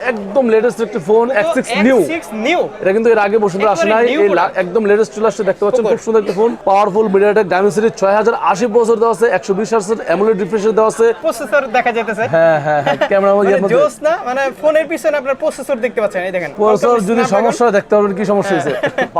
একদম লেটেস্ট একটি phone X6 new new এটা কিন্তু এর আগে বসুন্ধরা আসে নাই। একদম লেটেস্ট চলে আসছে দেখতে পাচ্ছেন খুব সুন্দর একটা ফোন পাওয়ারফুল মিডিয়াটেক বছর দেওয়া আছে রিফ্রেশার দেওয়া আছে। প্রসেসর দেখা যাইতেছে। হ্যাঁ হ্যাঁ হ্যাঁ ক্যামেরা মধ্যে। মানে জোস না মানে ফোনের পিছনে আপনার প্রসেসর দেখতে পাচ্ছেন এই দেখেন। প্রসেসর যদি সমস্যা হয় দেখতে পারবেন কি সমস্যা হয়েছে।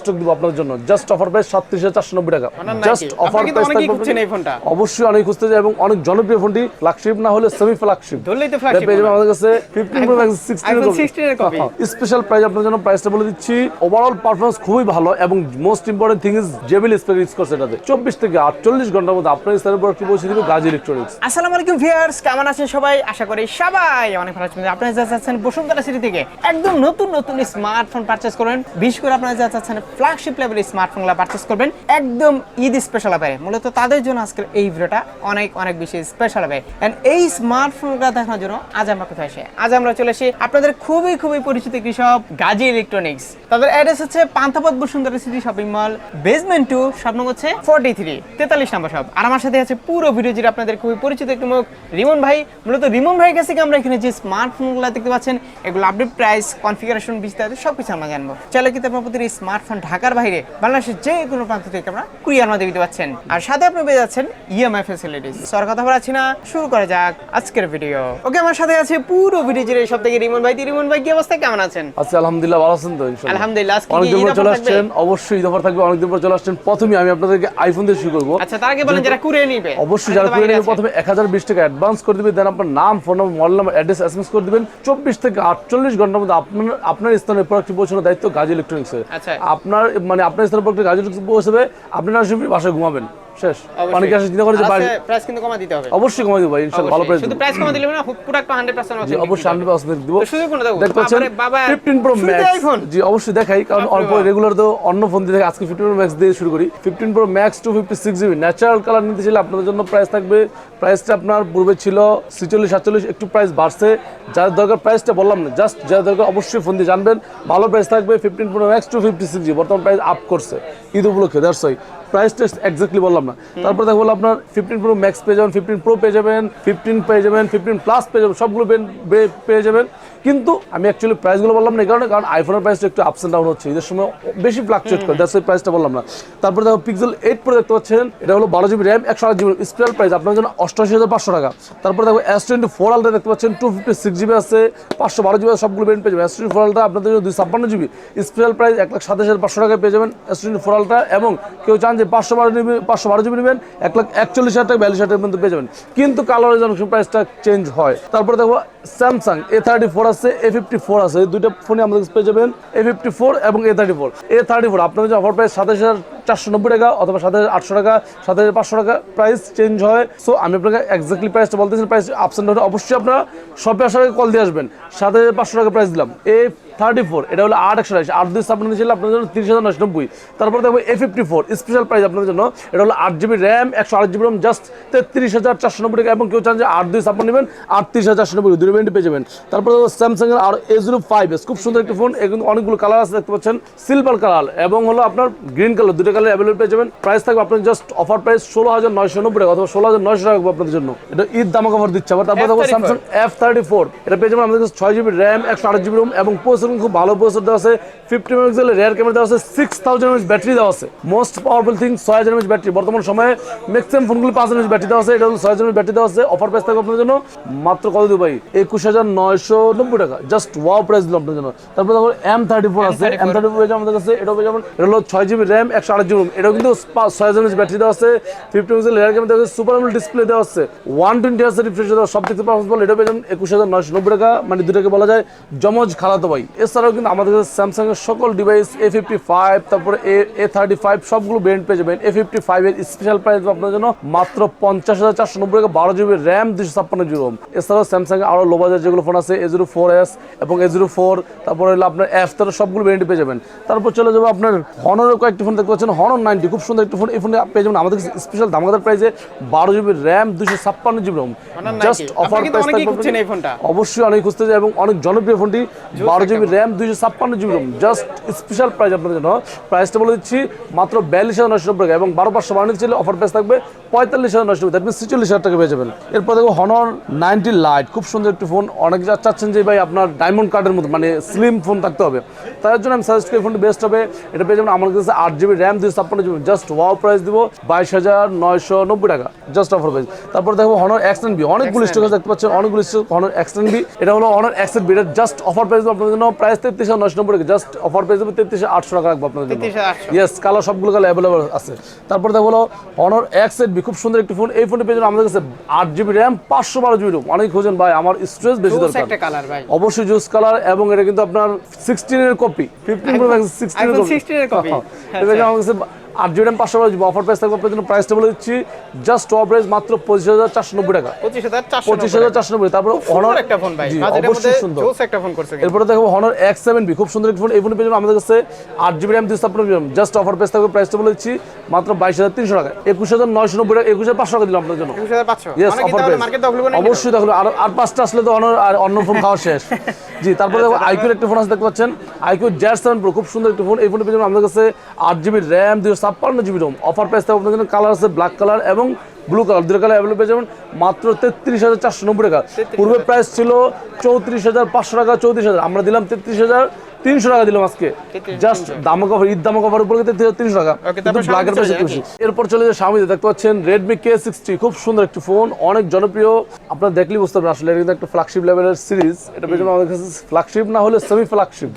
স্টক দিব আপনার জন্য। জাস্ট অফার প্রাইস সাতত্রিশ হাজার চারশো নব্বই টাকা। জাস্ট অফার অনেকেই খুঁজছেন এই ফোনটা। অবশ্যই অনেক খুঁজতে যায় এবং অনেক জনপ্রিয় ফোনটি ফ্ল্যাগশিপ না হলে সেমি ফ্ল্যাগশিপ ধরলেই তো পেয়ে যাবেন আমাদের কাছে ফিফটিন প্রো ম্যাক্স iPhone 16 এর copy। স্পেশাল প্রাইস আপনার জন্য প্রাইসটা বলে দিচ্ছি। ওভারঅল পারফরমেন্স খুবই ভালো এবং most important thing is JBL spec use করছে এটাতে। চব্বিশ থেকে আটচল্লিশ ঘণ্টার মধ্যে আপনার স্থানের উপর পৌঁছে দিবে গাজী ইলেকট্রনিক্স আসসালামু আলাইকুম ভিউয়ার্স কেমন আছেন সবাই? আশা করি সবাই অনেক ভালো আছেন। আপনারা যা চাচ্ছেন বসুন্ধরা সিটি থেকে একদম নতুন নতুন স্মার্টফোন পারচেজ করবেন। বিশেষ করে আপনারা যা চাচ্ছেন ফ্ল্যাগশিপ লেভেলের স্মার্টফোনগুলো পারচেজ করবেন একদম ঈদ স্পেশাল হবে। মূলত তাদের জন্য আজকের এই ভিডিওটা অনেক অনেক বেশি স্পেশাল হবে। এন্ড এই স্মার্টফোনগুলো দেখানোর জন্য আজ আমরা কোথায় আসি? আজ আমরা চলে আসি আপনাদের খুবই খুবই পরিচিত শপ গাজী ইলেকট্রনিক্স তাদের অ্যাড্রেস হচ্ছে Panthapath Bashundhara city shopping mall basement two shop number হচ্ছে ফোর্টি থ্রি তেতাল্লিশ নম্বর শপ আর আমার সাথে আছে পুরো ভিডিও জুড়ে আপনাদের খুবই পরিচিত একটি মুখ, রিমন ভাই। মূলত রিমন ভাইয়ের কাছে আমরা এখানে যে স্মার্টফোনগুলো দেখতে পাচ্ছেন, এগুলো আপডেট প্রাইস কনফিগারেশন বিস্তারিত সব কিছু আমরা জানব। চলে কিন্তু আপনার প্রতি স্মার্টফোন ঢাকার বাইরে, বাংলাদেশের যে কোনো প্রান্ত থেকে আমরা কুরিয়ার মাধ্যমে দিতে পাচ্ছেন আর সাথে আপনি পেয়ে যাচ্ছেন E ইএমআই ফ্যাসিলিটিস সর কথা বলাচ্ছি না, শুরু করা যাক আজকের ভিডিও ওকে, আমার সাথে আছে পুরো ভিডিও জুড়ে সব থেকে রিমন ভাই রিমন ভাই কি অবস্থা? কেমন আছেন? আচ্ছা আলহামদুলিল্লাহ ভালো আছেন তো ইনশাআল্লাহ। আলহামদুলিল্লাহ আজকে কি অনেকদিন পর চলে আসছেন অবশ্যই ঈদ অফার থাকবে অনেকদিন পর চলে আসছেন। প্রথমে আমি আপনাদেরকে আইফোন দিয়ে শুরু করব। আচ্ছা তার আগে বলেন যারা নিবে। অবশ্যই যারা তো করে নেবে প্রথমে এক হাজার বিশ টাকা অ্যাডভান্স করে দিবেন দেন আপনার নাম phone number mobile number address SMS করে দিবেন। চব্বিশ থেকে আটচল্লিশ ঘণ্টার মধ্যে আপনার আপনার স্থানে প্রোডাক্টটি পৌঁছানোর দায়িত্ব গাজী ইলেকট্রনিক্সের আচ্ছা। আপনার মানে আপনার স্থানে প্রোডাক্ট গাজী ইলেকট্রনিক্স পৌঁছাবে বাসায় ঘুমাবেন। শেষ। অনেকে আসে চিন্তা করে যে আছে, প্রাইস কিন্তু কমা দিতে হবে। অবশ্যই দেবো ভাই ইনশাল্লাহ ভালো প্রাইস শুধু প্রাইস কমা দিলে না প্রোডাক্ট 100% জি অবশ্যই হান্ড্রেড পার্সেন্ট দিব। শুধু কোনো দেবো? দেখতে পাচ্ছেন? বাবা, ফিফটিন প্রো ম্যাক্স জি অবশ্যই দেখাই কারণ অল্প রেগুলার তো অন্য ফোন দিয়ে আজকে ফিফটিন প্রো ম্যাক্স দিয়ে শুরু করি। Fifteen pro max two fifty six GB natural colour নিতে চাইলে আপনাদের জন্য প্রাইস থাকবে। প্রাইসটা আপনার পূর্বে ছিল ছিচল্লিশ সাতচল্লিশ একটু প্রাইস বাড়ছে। যার দরকার প্রাইসটা বললাম না জাস্ট যার দরকার অবশ্যই ফোন দিয়ে জানবেন। ভালো প্রাইস থাকবে fifteen pro max two fifty six GB বর্তমান প্রাইস আপ করছে। ঈদ উপলক্ষে দ্যাটস প্রাইস টেস্ট এক্স্যাক্টলি বললাম না। তারপর দেখা হলো আপনার ফিফটিন প্রো ম্যাক্স পেয়ে যাবেন ফিফটিন প্রো পেয়ে যাবেন ফিফটিন পেয়ে যাবেন ফিফটিন প্লাস পেয়ে যাবেন, সবগুলো পেয়ে যাবেন। কিন্তু আমি অ্যাকচুয়ালি প্রাইসগুলো বললাম না এই কারণে কারণ আইফোনের প্রাইসটা একটু আপস অ্যান্ড ডাউন হচ্ছে। ঈদের সময় বেশি ফ্লাকচুয়েট করে দ্যাটস ওই প্রাইসটা বললাম না। তারপর দেখো পিক্সেল এইট প্রো দেখতে পাচ্ছেন এটা হলো বারো জিবি র্যাম একশো আট জিবি স্পেশাল প্রাইস আপনার জন্য অষ্টআশি হাজার পাঁচশো টাকা। তারপর দেখো এস টোয়েন্টি ফোর আলটা দেখতে পাচ্ছেন টু ফিফটি সিক্স জিবি আছে পাঁচশো বারো জিবি সবগুলো বেন পেয়ে যাবেন। এস টোয়েন্টি ফোর আলটা আপনাদের জন্য দুই ছাপ্পান্ন জিবি স্পেশাল প্রাইস এক লাখ সাতাশ হাজার পাঁচশো টাকায় পেয়ে যাবেন এস টোয়েন্টি ফোর আলটা এবং কেউ চান যে পাঁচশো বারো জিবি পাঁচশো বারো জিবি নেবেন এক লাখ একচল্লিশ হাজার টাকা বিয়াল্লিশ হাজার টাকার মধ্যে পেয়ে যাবেন। কিন্তু কালার জনসন প্রাইসটা চেঞ্জ হয়। তারপরে দেখো স্যামসাং এ থার্টি ফোর আছে এ ফিফটি ফোর আছে। দুইটা ফোনে আমাদের পেয়ে যাবেন এ ফিফটি ফোর এবং A thirty four A thirty four আপনাদের যে অফার প্রাইস সাতাশ হাজার চারশো নব্বই টাকা অথবা সাত হাজার আটশো টাকা সাত হাজার পাঁচশো টাকা প্রাইস চেঞ্জ হয়। সো আমি আপনাকে এক্স্যাক্টলি প্রাইসটা বলতেছি প্রাইস আপস অ্যান্ড অবশ্যই আপনারা শপে আসার আগে কল দিয়ে আসবেন। সাত হাজার পাঁচশো টাকা প্রাইস দিলাম। এ থার্টি ফোর এটা হলো আট একশো আট দুই ছাপ্পান্ন ছিল আপনার জন্য তিরিশ হাজার নশো নব্বই। তারপর দেখব A fifty four special price আপনাদের জন্য। এটা হলো আট জিবি র্যাম একশো আট জিবি র্যাম জাস্ট তেত্রিশ হাজার চারশো নব্বই টাকা। এবং কেউ চান যে আট দুই ছাপ্পান্ন নেবেন, আটত্রিশ হাজার চারশো নব্বই দুই মিনিট পেয়ে যাবেন। তারপর স্যামসাং এর আর এ জিরো ফাইভ খুব সুন্দর একটি ফোন এগুলো অনেকগুলো কালার আছে, দেখতে পাচ্ছেন। সিলভার কালার এবং হলো আপনার গ্রিন কালার দুটো কালার অ্যাভেলেবল পেয়ে যাবেন। প্রাইস থাকবে আপনার জাস্ট অফার প্রাইস ষোলো হাজার নয়শো নব্বই টাকা অথবা ষোলো হাজার নয়শো টাকা আপনাদের জন্য। এটা ঈদ দামা কভার দিচ্ছে। আবার তারপর দেখো স্যামসাং এফ থার্টি ফোর এটা পেয়ে যাবেন আমাদের কাছে ছয় জিবি র্যাম একশো আট জিবি রোম এবং প্রসেসর খুব ভালো প্রসেসর দেওয়া আছে। ফিফটি মেগাপিক্সেলের রেয়ার ক্যামেরা দেওয়া আছে। সিক্স থাউজেন্ড এমএচ ব্যাটারি দেওয়া আছে। মোস্ট পাওয়ারফুল থিং ছয় হাজার এমএচ ব্যাটারি বর্তমান সময়ে ম্যাক্সিমাম ফোনগুলি পাঁচ হাজার ব্যাটারি দেওয়া আছে। এটা হলো ছয় হাজার ব্যাটারি দেওয়া আছে। অফার প্রাইস থাকবে আপনার জন্য মাত্র কত দিব ভাই? একুশ হাজার নয়শো নব্বই টাকা। জাস্ট ওয়াও প্রাইস দিলাম আপনার জন্য। তারপর দেখো এম থার্টি ফোর আছে এম থার্টি ফোর আমাদের কাছে। এটাও পেয়ে যাবেন। এটা হলো ছয় জিবি র্যাম একশো আট জিবি এটাও কিন্তু ছয় ব্যাটারি দেওয়া আছে ফিফটি রেয়ার ক্যামেরা দেওয়া সুপার আমল ডিসপ্লে দেওয়া আছে ওয়ান টোয়েন্টি রিফ্রেশ দেওয়া সব থেকে পারফরমেন্স এটা পেয়ে যাবেন একুশ হাজার নয়শো নব্বই টাকা মানে দুটাকে বলা যায় জমজ খালাতো ভাই। এছাড়াও কিন্তু আমাদের কাছে সকল ডিভাইস এ ফিফটি ফাইভ তারপরে এ এ থার্টি ফাইভ সবগুলো ব্র্যান্ড পেয়ে যাবেন। এ ফিফটি স্পেশাল প্রাইস আপনার জন্য, মাত্র পঞ্চাশ হাজার চারশো নব্বই টাকা, বারো জিবি র্যাম দুশো ছাপ্পান্ন জিবি রোম এছাড়াও স্যামসাং এর আরও লো বাজার যেগুলো ফোন আছে এ জিরো ফোর এস এবং এ জিরো ফোর তারপরে হলো আপনার এফ তার, সবগুলো ব্র্যান্ড পেয়ে যাবেন। তারপর চলে যাব আপনার হনারের কয়েকটি ফোন দেখতে পাচ্ছেন হনর নাইনটি খুব সুন্দর একটা ফোন এই ফোনে পেয়ে যাবেন আমাদের স্পেশাল দামাদার প্রাইসে বারো জিবি র্যাম দুশো ছাপ্পান্ন GB ROM Honor 90 just offer. অবশ্যই অনেক খুঁজতে যায় এবং অনেক জনপ্রিয় ফোনটি বারো জিবি র্যাম দুইশো ছাপ্পান্ন GB ROM just special price আপনাদের জন্য। প্রাইসটা বলে দিচ্ছি মাত্র বিয়াল্লিশ হাজার নশো টাকা এবং বারো পাঁচশো বারো ছিল অফার প্রাইস থাকবে পঁয়তাল্লিশ হাজার নশো নব্বই দ্যাট মিনস ছেচল্লিশ হাজার টাকা পেয়ে যাবেন। এরপর দেখো হনর নাইনটি লাইট খুব সুন্দর একটি ফোন অনেক যা চাচ্ছেন যে ভাই আপনার ডায়মন্ড কার্ডের মতো মানে স্লিম ফোন থাকতে হবে। তার জন্য আমি সাজেস্ট করি ফোনটি বেস্ট হবে। এটা পেয়ে যাবেন আমার কাছে আট জিবি র্যাম দুইশো ছাপ্পান্ন জিবি জাস্ট ওয়াও প্রাইস দিব বাইশ হাজার নয়শো নব্বই টাকা। Just offer price. তারপর দেখো হনর এক্সটেন বি অনেকগুলো স্টক দেখতে পাচ্ছেন? অনেকগুলো stock Honor X ten B এটা হলো হনর এক্সটেন বি এটা জাস্ট অফার প্রাইস আপনাদের জন্য। প্রাইস তেত্রিশ হাজার নয়শো নব্বই টাকা। জাস্ট অফার প্রাইস দেবো তেত্রিশ আটশো টাকা রাখব আপনাদের জন্য। ইয়েস কালার সবগুলো কালার অ্যাভেলেবল আছে। তারপর দেখো হলো হনর এক্স বি খুব সুন্দর একটি ফোন এই ফোনটি পেয়ে আমাদের কাছে আট জিবি র্যাম পাঁচশো বারো জিবি রোম অনেক খোঁজেন ভাই আমার স্টোরেজ বেশি দরকার। অবশ্যই জুস কালার এবং এটা কিন্তু আপনার সিক্সটিনের কপি ফিফটিন প্রো ম্যাক্স সিক্সটিনের কপি 16 এর জিবি র্যাম পাঁচশো জিবি অফার প্রাইস থাকবে আপনার জন্য প্রাইসটা বলে দিচ্ছি। জাস্ট টপ প্রাইস মাত্র পঁচিশ হাজার চারশো নব্বই টাকা। পঁচিশ হাজার চারশো নব্বই তারপরে হনর একটা ফোন ভাই। অবশ্যই সুন্দর। একটা ফোন করছে এরপরে দেখো হনর এক্স সেভেন বি খুব সুন্দর একটি ফোন এই ফোনের পেছনে আমাদের কাছে আট জিবি র্যাম দুশো জিবি জাস্ট অফার প্রাইস থাকবে প্রাইসটা বলে দিচ্ছি মাত্র বাইশ হাজার তিনশো টাকা। একুশ হাজার নয়শো নব্বই টাকা একুশ হাজার পাঁচশো টাকা দিলাম আপনার জন্য। ইয়েস অফার প্রাইস অবশ্যই দেখল আর আর পাঁচটা আসলে তো অন্য আর অন্য ফোন খাওয়া শেষ। জি তারপরে দেখো আইকিউর একটা ফোন আছে দেখতে পাচ্ছেন। আইকিউ জেড সেভেন প্রো খুব সুন্দর একটি ফোন এই ফোনের পেছনে আমাদের কাছে আট জিবি র্যাম দুশো ছাপ্পান্ন জিবি রোম। অফার প্রাইস থাকবে আপনার জন্য কালার আছে ব্ল্যাক কালার এবং ব্লু কালার দুটো কালার অ্যাভেলেবল যেমন যাবেন মাত্র তেত্রিশ হাজার চারশো নব্বই টাকা। পূর্বে প্রাইস ছিল চৌত্রিশ হাজার পাঁচশো টাকা চৌত্রিশ হাজার। আমরা দিলাম তেত্রিশ হাজার। তিনশো টাকা দিলাম আজকে। জাস্ট দামক অফার ঈদ দামক অফার উপরে তিনশো টাকা। ব্ল্যাকের বেশি এরপর চলে যায় স্বামী দেখতে পাচ্ছেন রেডমি কে সিক্সটি খুব সুন্দর একটি ফোন অনেক জনপ্রিয়। আপনারা দেখলেই বুঝতে পারবেন আসলে এটা কিন্তু একটা ফ্ল্যাগশিপ লেভেলের সিরিজ এটা পেয়ে আমাদের কাছে ফ্ল্যাগশিপ না হলে সেমি ফ্ল্যাগশিপ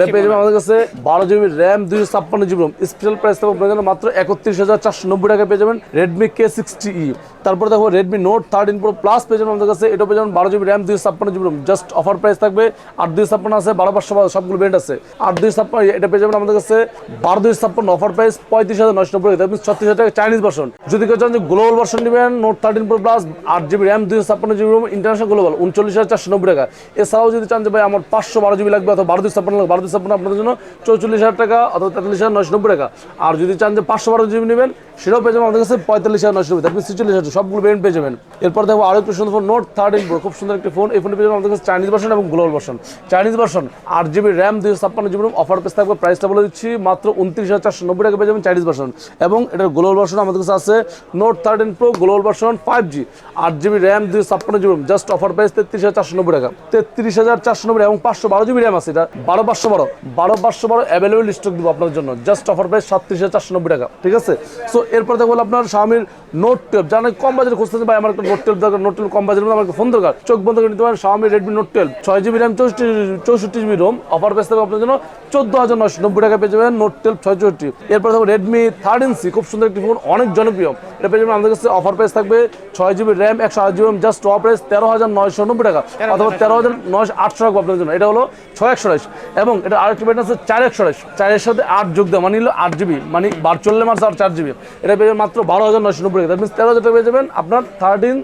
এটা পেয়ে যাবেন আমাদের কাছে বারো জিবি র্যাম দুইশো ছাপ্পান্ন জিবি রোম স্পেশাল প্রাইস থাকবে আপনাদের জন্য মাত্র একত্রিশ হাজার চারশো নব্বই টাকা পেয়ে যাবেন রেডমি কে সিক্সটি ই তারপর দেখো Redmi note thirteen pro plus পেয়ে যাবেন আমাদের কাছে। এটা পেয়ে যাবেন বারো জিবি র্যাম দুইশো ছাপ্পান্ন GB ROM just offer price থাকবে আর দুই ছাপ্পান্ন আছে বারো পাঁচশো সবগুলো ব্র্যান্ড আছে। আট দুই ছাপ্পান্ন এটা পেয়ে যাবেন আমাদের কাছে বারো দুই ছাপ্পান্ন অফার প্রাইস পঁয়ত্রিশ হাজার নয়শো নব্বই ছত্রিশ হাজার টাকা চাইনিজ ভার্সন যদি কেউ চান যে গ্লোবাল ভার্সন নেবেন নোট থার্টিন প্রো প্লাস আট জিবি র্যাম দুইশো ছাপ্পান্ন জিবি রোম ইন্টারন্যাশনাল গ্লোবাল উনচল্লিশ হাজার চারশো নব্বই টাকা। এছাড়াও যদি চান যে ভাই আমার পাঁচশো বারো জিবি লাগবে অথবা বারো দুই ছাপ্পান্ন লাগবে, বারো দুই ছাপ্পান্ন আপনাদের জন্য চৌচল্লিশ হাজার টাকা অথবা তেতাল্লিশ হাজার নয়শো নব্বই টাকা। আর যদি চান যে পাঁচশো বারো জিবি নেবেন, সেটাও পেয়ে যাবেন আমাদের কাছে পঁয়তাল্লিশ হাজার নয়শো নব্বই তারপরে ছেচল্লিশ হাজার, সবগুলো ব্র্যান্ড পেয়ে যাবেন। এরপর দেখো আরও একটু সুন্দর ফোন নোট থার্টিন প্রো খুব সুন্দর একটি ফোন এই ফোনে পেয়ে যাবেন আমাদের কাছে চাইনিজ ভার্সন এবং গ্লোবাল ভার্সন চাইনিজ ভার্সন আট জিবি র্যাম দুইশো ছাপ্পান্ন জিবি অফার পেস থাকবে প্রাইসটা বলে দিচ্ছি, মাত্র উনত্রিশ হাজার চারশো নব্বই টাকা পেয়ে যাবেন চাইনিজ ভার্সন এবং এটার গ্লোবাল ভার্সন আমাদের কাছে আছে note thirteen pro global version five G আট জিবি র্যাম দুইশো ছাপ্পান্ন জিবি জাস্ট অফার প্রাইস তেত্রিশ হাজার চারশো নব্বই টাকা। তেত্রিশ হাজার চারশো নব্বই এবং পাঁচশো বারো জিবি র্যাম আছে এটা। বারো পাঁচশো বারো বারো পাঁচশো বারো অ্যাভেলেবল স্টক দিব আপনার জন্য। জাস্ট অফার প্রাইস সাতত্রিশ হাজার চারশো নব্বই টাকা, ঠিক আছে? সো এরপর দেখো আপনার স্বামীর নোট টুয়েলভ জানেন কম বাজারে খুঁজতেছেন, ভাই, আমার একটা নোট টুয়েলভ দরকার। নোট টুয়েলভ কম বাজারে মধ্যে আমার ফোন দরকার। চোখ বন্ধ করে নিতে পারেন স্বামী রেডমি নোট টুয়েলভ ছয় জিবি র্যাম চৌষট্টি চৌষট্টি জিবি রোম। অফার প্রাইস থাকবে আপনার জন্য। চোদ্দ হাজার নয়শো নব্বই টাকা পেয়ে যাবেন নোট টুয়েলভ ছয় চৌষট্টি এরপর থাকবে রেডমি থার্টিন সি খুব সুন্দর একটি ফোন অনেক জনপ্রিয়। এটা পেয়ে যাবেন আমাদের কাছে অফার প্রাইস থাকবে ছয় জিবি র্যাম একশো আট জিবি জাস্ট টপ প্রাইস তেরো হাজার নয়শো নব্বই টাকা অথবা তেরো হাজার নয়শো আটশো টাকা আপনার জন্য। এটা হলো ছয় একশো আড়াইশ এবং এটা আরেকটি ব্যাট আছে চার একশো আড়াইশ চারের সাথে আট যোগ দেওয়া মানে হলো আট জিবি মানে বার চললে মাস আর চার জিবি এটা পেয়ে যাবেন মাত্র বারো হাজার নয়শো নব্বই টাকা। দ্যাট মিনস তেরো হাজার টাকা পেয়ে যাবেন আপনার থার্টিন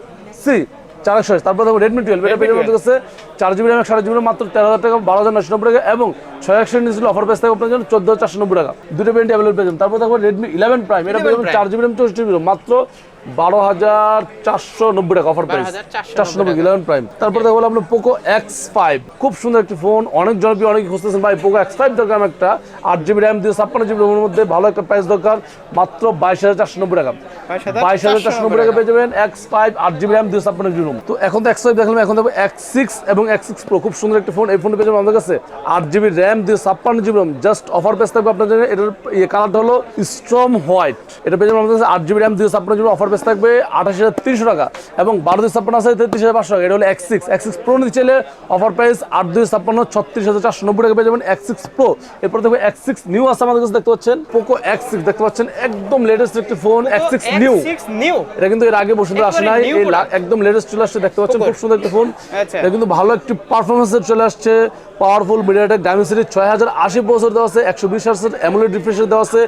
সি চার একশো তারপর দেখো রেডমি টুয়েলভ এটা পেয়ে যাবেন হচ্ছে চার জিবি র্যাম সাড়ে জিবি মাত্র তেরো হাজার টাকা বারো হাজার নয়শো নব্বই টাকা এবং ছয় একশো নিয়েছিল অফার পেস থাকে আপনার জন্য চোদ্দ হাজার চারশো নব্বই টাকা। দুটো পেন্ট অ্যাভেলেবল পেয়ে যাবেন। তারপর দেখো রেডমি ইলেভেন প্রাইম এটা পেয়ে যাবেন। চার জিবি র্যাম চৌষট্টি জিবি মাত্র বারো হাজার চারশো নব্বই টাকা অফার প্রাইস চারশো নব্বই ইলেভেন প্রাইম তারপর দেখো আপনার পোকো এক্স ফাইভ খুব সুন্দর একটি ফোন অনেক জনপ্রিয় অনেক খুঁজতেছেন ভাই পোকো এক্স ফাইভ দরকার একটা। আট জিবি র্যাম দিয়ে ছাপ্পান্ন জিবি র্যামের মধ্যে ভালো একটা প্রাইস দরকার। মাত্র বাইশ হাজার চারশো নব্বই টাকা। 22,490 বাইশ হাজার চারশো নব্বই টাকা পেয়ে যাবেন এক্স ফাইভ আট জিবি র্যাম দিয়ে ছাপ্পান্ন জিবি রোম তো এখন তো এক্স ফাইভ দেখলাম এখন দেখব এক্স সিক্স এবং এক্স সিক্স প্রো খুব সুন্দর একটা ফোন এই ফোনটা পেয়ে যাবেন আমাদের কাছে আট জিবি র্যাম দিয়ে ছাপ্পান্ন GB ROM just offer price থাকবে আপনার জন্য এটার ইয়ে কালারটা হলো স্ট্রম হোয়াইট এটা পেয়ে যাবেন আমাদের কাছে আট জিবি র্যাম দিয়ে ছাপ্পান্ন জিবি অফার পেস থাকবে আঠাশ হাজার তিনশো টাকা এবং বারো দুই ছাপ্পান্ন আছে তেত্রিশ হাজার পাঁচশো টাকা। এটা হলো X six X six pro নিতে চাইলে অফার প্রাইস আট দুই ছাপ্পান্ন ছত্রিশ হাজার চারশো নব্বই টাকা পেয়ে যাবেন এক্স সিক্স প্রো এরপর দেখবে এক্স সিক্স নিউ আছে আমাদের কাছে দেখতে পাচ্ছেন? পোকো এক্স সিক্স দেখতে পাচ্ছেন? একদম লেটেস্ট একটি phone X six new new এটা কিন্তু এর আগে বসুন্ধরা আসে নাই একদম লেটেস্ট চলে আসছে দেখতে পাচ্ছেন। খুব সুন্দর একটা ফোন আচ্ছা। এটা কিন্তু ভালো একটি পারফরমেন্সের চলে আসছে। পাওয়ারফুল মিডিয়াটেক ডায়মেন্সিটি ছয় হাজার আশি বছর দেওয়া আছে একশো বিশ হাজার অ্যামুলেট রিফ্রেশার দেওয়া আছে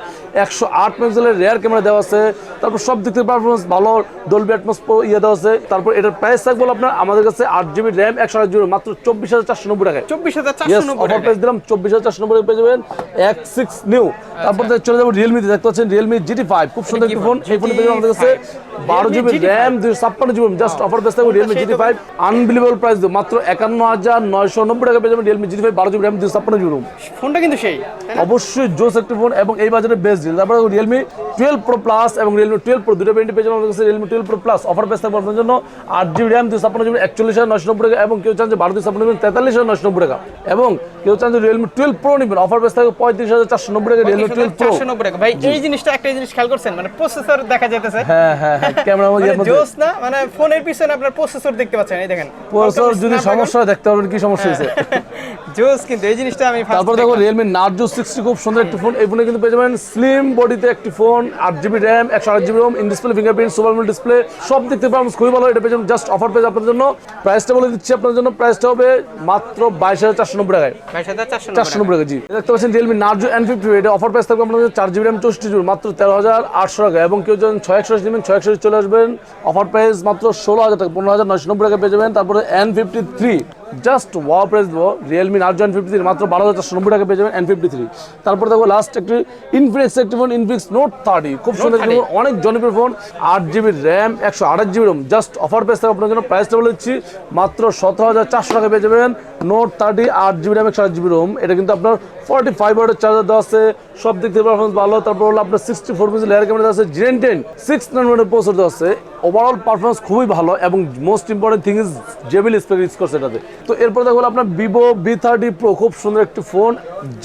একশো আট মেগাপিক্সেলের রেয়ার ক্যামেরা দেওয়া আছে। তারপর সব দিক থেকে পারফরমেন্স পারফরমেন্স ভালো ডলবি অ্যাটমস ইয়ে দেওয়া আছে। তারপর এটার প্রাইস থাকবে আপনার আমাদের কাছে আট জিবি র্যাম একশো আট জিবি মাত্র চব্বিশ হাজার চারশো নব্বই টাকায়। চব্বিশ হাজার চারশো অফার প্রাইস দিলাম চব্বিশ হাজার চারশো নব্বই পেয়ে যাবেন এক সিক্স নিউ তারপর চলে যাব রিয়েলমিতে দেখতে পাচ্ছেন রিয়েলমি জিটি ফাইভ খুব সুন্দর একটি ফোন? এই ফোনে পেয়ে যাবেন আমাদের কাছে বারো জিবি র্যাম দুশো ছাপ্পান্ন জিবি জাস্ট অফার প্রাইস থাকবে Realme GT five unbelievable price দেবো মাত্র একান্ন হাজার নয়শো নব্বই টাকা পেয়ে যাবেন রিয়েলমি জিটি ফাইভ বারো জিবি র্যাম দুশো ছাপ্পান্ন জিবি ফোনটা কিন্তু সেই অবশ্যই জোস একটি ফোন এবং এই বাজারে বেস্ট ডিল তারপরে রিয়েলমি টুয়েলভ প্রো প্লাস এবং রিয়েলমি টুয়েলভ প্রো দুটো ব্যান্ডি পেয়ে যাবেন আমাদের কাছে Realme twelve pro plus offer থাকবে আপনার জন্য। আট জিবি র্যাম দুশো জিবি একচল্লিশ হাজার নশো নব্বই টাকা এবং কেউ চান যে বারো দুশো ছাপ্পান্ন জিবি তেতাল্লিশ হাজার নশো নব্বই টাকা। এবং কেউ চান যে রিয়েলমি টুয়েলভ প্রো নেবেন অফার পেয়ে থাকবে পঁয়ত্রিশ হাজার চারশো নব্বই টাকা রিয়েলমি টুয়েলভ প্রো নব্বই টাকা। ভাই এই জিনিসটা একটা জিনিস খেয়াল করছেন? মানে প্রসেসর দেখা যেতেছে হ্যাঁ হ্যাঁ মধ্যে মানে জোস না? মানে ফোনের পিছনে আপনার প্রসেসর দেখতে পাচ্ছেন এই দেখেন। প্রসেসর যদি সমস্যা দেখতে পারবেন কি সমস্যা হয়েছে। জোস কিন্তু এই জিনিসটা আমি তারপর দেখো। রিয়েলমি নার্জো সিক্সটি খুব সুন্দর একটি ফোন এই ফোনে কিন্তু পেয়ে যাবেন স্লিম বডিতে একটি ফোন আট জিবি র্যাম একশো আট GB ROM in display fingerprint super AMOLED display সব দেখতে পারবেন খুবই ভালো। এটা পেয়ে যাবেন জাস্ট অফার পেয়ে আপনার জন্য। প্রাইসটা বলে দিচ্ছি আপনার জন্য। প্রাইসটা হবে মাত্র বাইশ হাজার চারশো নব্বই টাকায়। চারশো নব্বই টাকা। জি। দেখতে পাচ্ছেন রিয়েলমি নার্জো এন ফিফটি এটা অফার প্রাইস থাকবে আপনাদের চার জিবি র্যাম চৌষট্টি জিবি মাত্র তেরো হাজার আটশো টাকা। এবং কেউ যখন ছয় একশো নেবেন ছয় একশো চলে আসবেন। অফার প্রাইস মাত্র ষোলো হাজার টাকা পনেরো হাজার নয়শো নব্বই টাকা পেয়ে যাবেন। তারপরে এন ফিফটি থ্রি জাস্ট ওয়া প্রাইস দেবো Realme Narzo N fifty three মাত্র বারো হাজার চারশো নব্বই টাকা পেয়ে যাবেন এন ফিফটি থ্রি তারপর দেখব লাস্ট একটি ইনফিনিক্স একটি ফোন ইনফিনিক্স নোট থার্টি খুব সুন্দর ফোন অনেক জনপ্রিয় ফোন আট জিবি র্যাম একশো আঠাশ GB ROM just offer price থাকবে আপনার জন্য প্রাইসটা বলে দিচ্ছি মাত্র সতেরো হাজার চারশো টাকা পেয়ে যাবেন নোট থার্টি আট জিবি র্যাম একশো আট জিবি রোম এটা কিন্তু আপনার ফর্টি ফাইভ ওয়াটের চার্জার দেওয়া আছে সব দিক থেকে পারফরমেন্স ভালো। তারপর হলো আপনার sixty four piece layer camera দেওয়া আছে জেন টেন সিক্স নাইন প্রসেসর দেওয়া আছে। ওভারঅল পারফরমেন্স খুবই ভালো এবং most important thing is JBL spec use করছে এটাতে। তো এরপর দেখো আপনার ভিভো বি থার্টি প্রো খুব সুন্দর একটি ফোন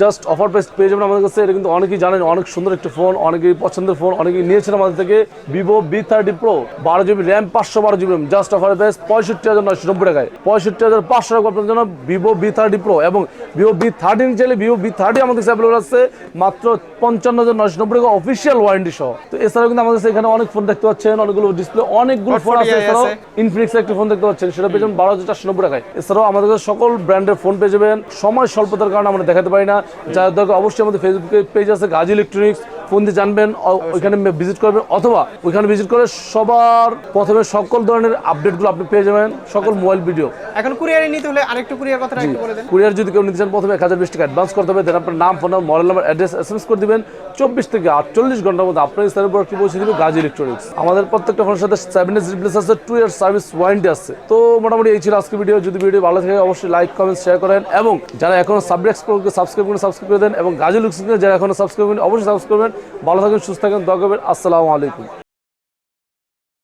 জাস্ট অফার প্রাইস পেয়ে যাবেন আমাদের কাছে। এটা কিন্তু অনেকেই জানেন, অনেক সুন্দর একটি ফোন অনেকেই পছন্দের ফোন অনেকেই নিয়েছেন আমাদের থেকে ভিভো বি থার্টি প্রো বারো জিবি র্যাম পাঁচশো বারো GB RAM just offer price পঁয়ষট্টি হাজার নয়শো নব্বই টাকায়। পঁয়ষট্টি হাজার পাঁচশো টাকা আপনার জন্য ভিভো বি থার্টি প্রো এবং ভিভো বি থার্টিন চাইলে ভিভো বি থার্টি আমাদের কাছে অ্যাভেলেবল আছে মাত্র পঞ্চান্ন হাজার নয়শো নব্বই টাকা অফিসিয়াল ওয়ারেন্টি সহ। তো এছাড়াও কিন্তু আমাদের এখানে অনেক ফোন দেখতে পাচ্ছেন, অনেকগুলো ডিসপ্লে অনেকগুলো ফোন আছে। এছাড়াও ইনফিনিক্স একটি ফোন দেখতে পাচ্ছেন সেটা পেয়ে যাবেন বারো হাজার চারশো নব্বই টাকায়। এছাড়াও আমাদের কাছে সকল ব্র্যান্ডের ফোন পেয়ে যাবেন। সময় স্বল্পতার কারণে আমরা দেখাতে পারি না। যার দরকার অবশ্যই আমাদের ফেসবুকে পেজ আছে গাজী ইলেকট্রনিক্স ফোন দিয়ে জানবেন ওইখানে ভিজিট করবেন অথবা ওইখানে ভিজিট করে সবার প্রথমে সকল ধরনের আপডেটগুলো আপনি পেয়ে যাবেন সকল মোবাইল ভিডিও এখন কুরিয়ারে নিতে হলে আরেকটু কুরিয়ার কথাটা একটু বলে দেন। কুরিয়ার যদি কেউ নিতে চান প্রথমে এক হাজার বিশ টাকা অ্যাডভান্স করতে হবে দেন আপনার নাম phone number mobile number address S M S করে দিবেন। চব্বিশ থেকে আটচল্লিশ ঘণ্টার মধ্যে আপনার স্থানের উপর একটি পৌঁছে দিবে? গাজী ইলেকট্রনিক্স আমাদের প্রত্যেকটা ফোনের সাথে সেভেন এস রিপ্লেস আছে টু ইয়ার সার্ভিস ওয়ারেন্টি আছে। তো মোটামুটি এই ছিল আজকে ভিডিও যদি ভিডিও ভালো থাকে অবশ্যই লাইক কমেন্ট শেয়ার করেন। এবং যারা এখনও সাবস্ক্রাইব করে সাবস্ক্রাইব করে সাবস্ক্রাইব করে দেন এবং গাজী লুকস যারা এখনও সাবস্ক্রাইব করেন অবশ্যই সাবস্ক্রাইব করবেন। ভালো থাকুন সুস্থ থাকুন দগবের আসসালামু আলাইকুম।